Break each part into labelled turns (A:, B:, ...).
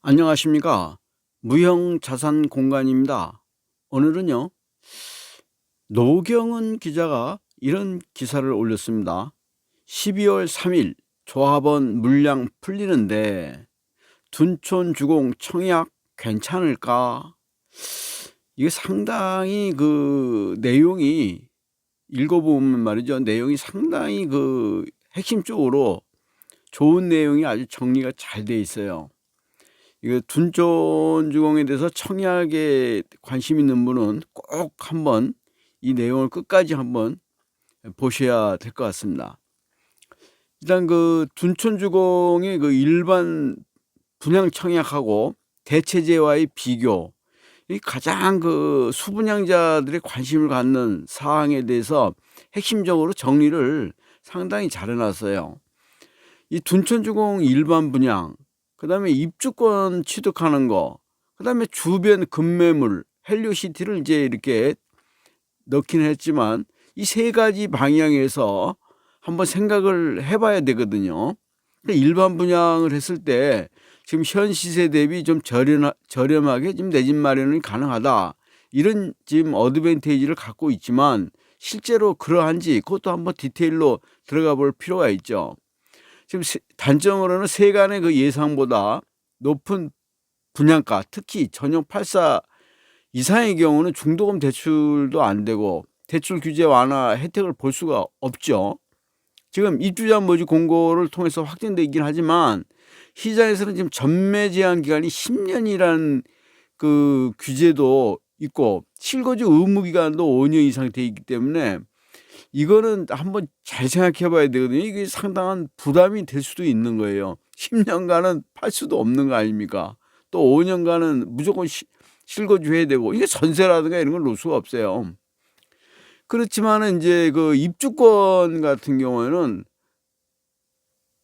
A: 안녕하십니까. 무형 자산 공간입니다. 오늘은요, 노경은 기자가 이런 기사를 올렸습니다. 12월 3일 조합원 물량 풀리는데 둔촌 주공 청약 괜찮을까? 이게 상당히 그 내용이 읽어보면 말이죠. 내용이 상당히 그 핵심 적으로 좋은 내용이 아주 정리가 잘 돼 있어요. 이거 둔촌 주공에 대해서 청약에 관심 있는 분은 꼭 한번 이 내용을 끝까지 한번 보셔야 될 것 같습니다. 일단 그 둔촌 주공의 그 일반 분양 청약하고 대체제와의 비교, 이 가장 그 수분양자들의 관심을 갖는 사항에 대해서 핵심적으로 정리를 상당히 잘 해놨어요. 이 둔촌 주공 일반 분양, 그다음에 입주권 취득하는 거, 그다음에 주변 급매물, 헬리오시티를 이제 이렇게 넣긴 했지만 이 세 가지 방향에서 한번 생각을 해봐야 되거든요. 일반 분양을 했을 때 지금 현 시세 대비 좀 저렴, 저렴하게 지금 내 집 마련이 가능하다. 이런 지금 어드밴테이지를 갖고 있지만 실제로 그러한지 그것도 한번 디테일로 들어가 볼 필요가 있죠. 지금 단점으로는 세간의 그 예상보다 높은 분양가, 특히 전용 84 이상의 경우는 중도금 대출도 안 되고 대출 규제 완화 혜택을 볼 수가 없죠. 지금 입주자 모집 공고를 통해서 확정되긴 하지만 시장에서는 지금 전매 제한 기간이 10년이라는 그 규제도 있고 실거주 의무 기간도 5년 이상 돼 있기 때문에 이거는 한번 잘 생각해 봐야 되거든요. 이게 상당한 부담이 될 수도 있는 거예요. 10년간은 팔 수도 없는 거 아닙니까? 또 5년간은 무조건 시, 실거주해야 되고 이게 전세라든가 이런 걸 놓을 수가 없어요. 그렇지만은 이제 그 입주권 같은 경우에는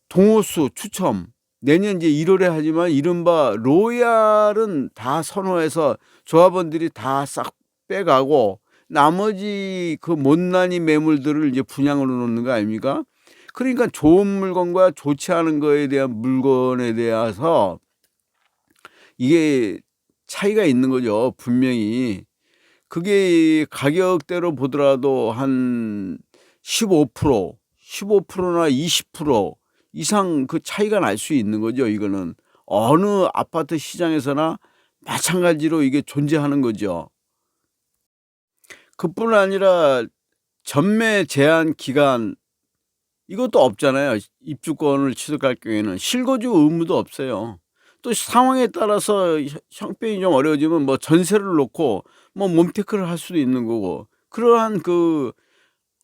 A: 동호수 추첨 내년 이제 1월에 하지만 이른바 로얄은 다 선호해서 조합원들이 다 싹 빼가고 나머지 그 못난이 매물들을 이제 분양으로 놓는 거 아닙니까? 그러니까 좋은 물건과 좋지 않은 거에 대한 물건에 대해서 이게 차이가 있는 거죠. 분명히. 그게 가격대로 보더라도 한 15%, 15%나 20% 이상 그 차이가 날 수 있는 거죠. 이거는 어느 아파트 시장에서나 마찬가지로 이게 존재하는 거죠. 그뿐 아니라 전매 제한 기간 이것도 없잖아요. 입주권을 취득할 경우에는 실거주 의무도 없어요. 또 상황에 따라서 형편이 좀 어려워지면 뭐 전세를 놓고 뭐 몸테크를 할 수도 있는 거고 그러한 그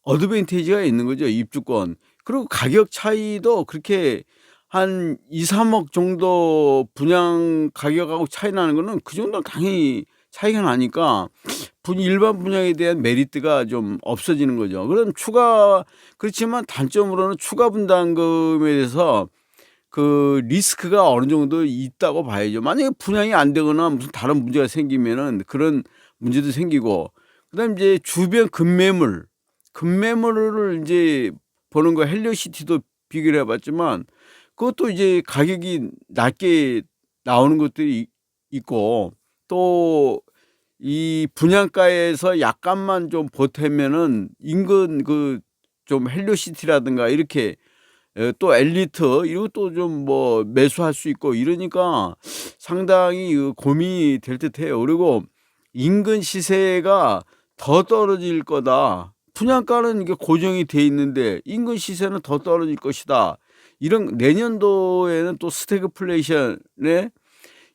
A: 어드밴티지가 있는 거죠. 입주권. 그리고 가격 차이도 그렇게 한 2, 3억 정도 분양 가격하고 차이 나는 거는 그 정도는 당연히 차이가 나니까 일반 분양에 대한 메리트가 좀 없어지는 거죠. 그럼 추가 그렇지만 단점으로는 추가 분담금에 대해서 그 리스크가 어느 정도 있다고 봐야죠. 만약에 분양이 안 되거나 무슨 다른 문제가 생기면은 그런 문제도 생기고 그다음 이제 주변 급매물 급매물을 이제 보는 거 헬리오시티도 비교를 해봤지만 그것도 이제 가격이 낮게 나오는 것들이 있고 또 이 분양가에서 약간만 좀 보태면은 인근 그 좀 헬리오시티라든가 이렇게 또 엘리트 이것도 좀 뭐 매수할 수 있고 이러니까 상당히 그 고민이 될 듯해요. 그리고 인근 시세가 더 떨어질 거다. 분양가는 이게 고정이 돼 있는데 인근 시세는 더 떨어질 것이다. 이런 내년도에는 또 스태그플레이션에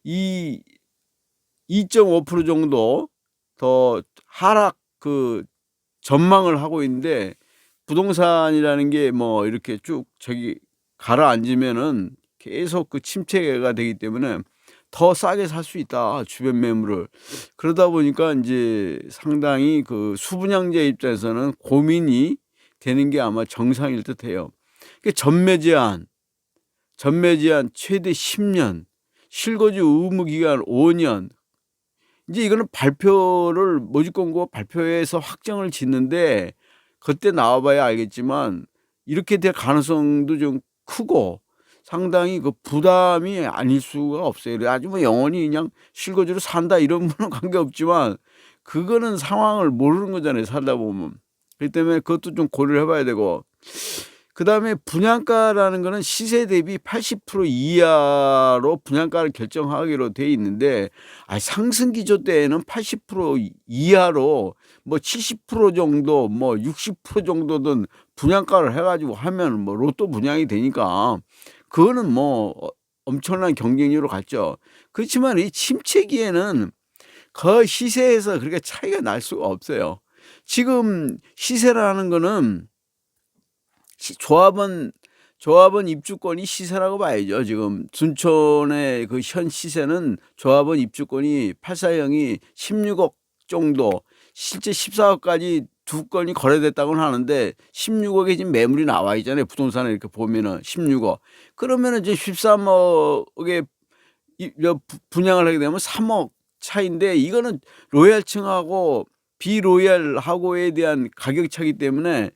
A: 이 2.5% 정도 더 하락 그 전망을 하고 있는데 부동산이라는 게 뭐 이렇게 쭉 저기 가라앉으면은 계속 그 침체가 되기 때문에 더 싸게 살 수 있다 주변 매물을 그러다 보니까 이제 상당히 그 수분양자 입장에서는 고민이 되는 게 아마 정상일 듯해요. 그 전매 제한, 전매 제한 최대 10년, 실거주 의무 기간 5년, 이제 이거는 발표를 모집 공고 발표해서 확정을 짓는데 그때 나와봐야 알겠지만 이렇게 될 가능성도 좀 크고 상당히 그 부담이 아닐 수가 없어요. 아주 뭐 영원히 그냥 실거주로 산다 이런 분은 관계없지만 그거는 상황을 모르는 거잖아요. 살다 보면. 그렇기 때문에 그것도 좀 고려를 해봐야 되고 그다음에 분양가라는 거는 시세 대비 80% 이하로 분양가를 결정하기로 돼 있는데 아 상승 기조 때에는 80% 이하로 뭐 70% 정도 뭐 60% 정도든 분양가를 해 가지고 하면 뭐 로또 분양이 되니까 그거는 뭐어 엄청난 경쟁률로 갔죠. 그렇지만 이 침체기에는 그 시세에서 그렇게 차이가 날 수가 없어요. 지금 시세라는 거는 시 조합원 조합원 입주권이 시세라고 봐야죠. 지금 둔촌의 그 현 시세는 조합원 입주권이 840이 16억 정도 실제 14억까지 두 건이 거래됐다고는 하는데 16억에 지금 매물이 나와 있잖아요. 부동산에 이렇게 보면은 16억. 그러면은 이제 13억에 이여부 분양을 하게 되면 3억 차이인데 이거는 로얄층하고 비로얄하고에 대한 가격 차이기 때문에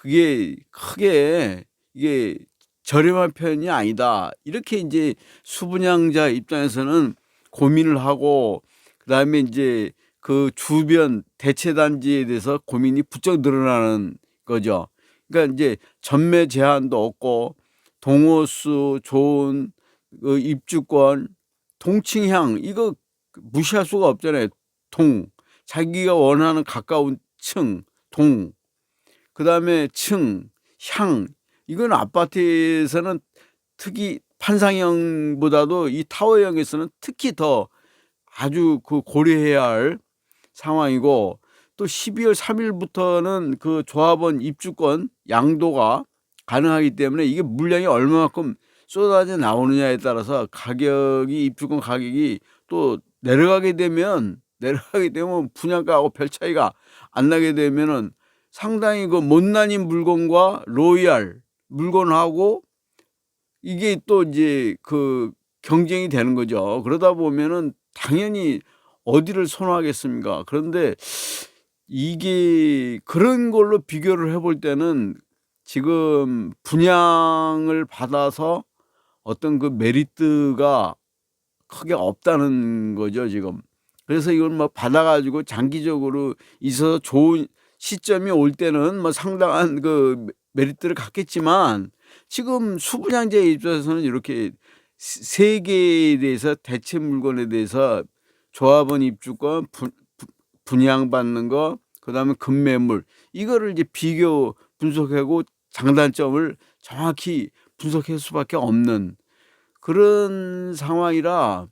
A: 그게 크게 이게 저렴한 편이 아니다. 이렇게 인제 수분양자 입장에서는 고민을 하고 그다음에 인제 그 주변 대체 단지에 대해서 고민이 부쩍 늘어나는 거죠. 그러니까 인제 전매 제한도 없고 동호수 좋은 그 입주권, 동층향 이거 무시할 수가 없잖아요. 동 자기가 원하는 가까운 층, 동 그다음에 층, 향. 이건 아파트에서는 특히 판상형보다도 이 타워형에서는 특히 더 아주 그 고려해야 할 상황이고 또 12월 3일부터는 그 조합원 입주권 양도가 가능하기 때문에 이게 물량이 얼마만큼 쏟아져 나오느냐에 따라서 가격이 입주권 가격이 또 내려가게 되면 내려가게 되면 분양가하고 별 차이가 안 나게 되면은 상당히 그 못난인 물건과 로얄 물건하고 이게 또 이제 그 경쟁이 되는 거죠. 그러다 보면은 당연히 어디를 선호하겠습니까? 그런데 이게 그런 걸로 비교를 해볼 때는 지금 분양을 받아서 어떤 그 메리트가 크게 없다는 거죠, 지금. 그래서 이걸 뭐 받아 가지고 장기적으로 있어서 좋은 시점이 올 때는 뭐 상당한 그 메리트를 갖겠지만 지금 수분양자 입장에서는 이렇게 세 세계에 대해서 대체 물건에 대해서 조합원 입주권 분분 분양받는 거 그다음에 급매물 이거를 이제 비교 분석하고 장단점을 정확히 분석할 수밖에 없는 그런 상황이라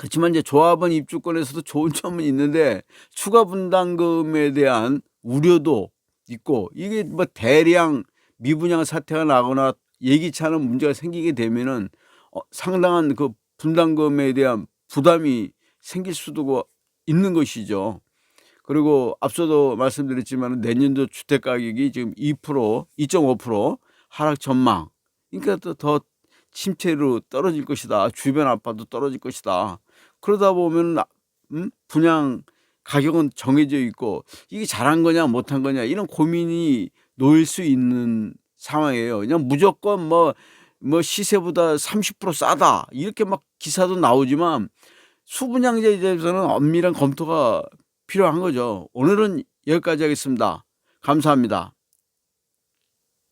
A: 그렇지만 이제 조합원 입주권에서도 좋은 점은 있는데 추가 분담금에 대한 우려도 있고 이게 뭐 대량 미분양 사태가 나거나 예기치 않은 문제가 생기게 되면은 어 상당한 그 분담금에 대한 부담이 생길 수도 있는 것이죠. 그리고 앞서도 말씀드렸지만은 내년도 주택 가격이 지금 2% 2.5% 하락 전망. 그러니까 또 더 침체로 떨어질 것이다. 주변 아파도 떨어질 것이다. 그러다 보면은 아음 분양 가격은 정해져 있고 이게 잘한 거냐 못한 거냐 이런 고민이 놓일 수 있는 상황이에요. 그냥 무조건 뭐뭐 시세보다 30% 싸다 이렇게 막 기사도 나오지만 수분양자에 대해서는 엄밀한 검토가 필요한 거죠. 오늘은 여기까지 하겠습니다. 감사합니다.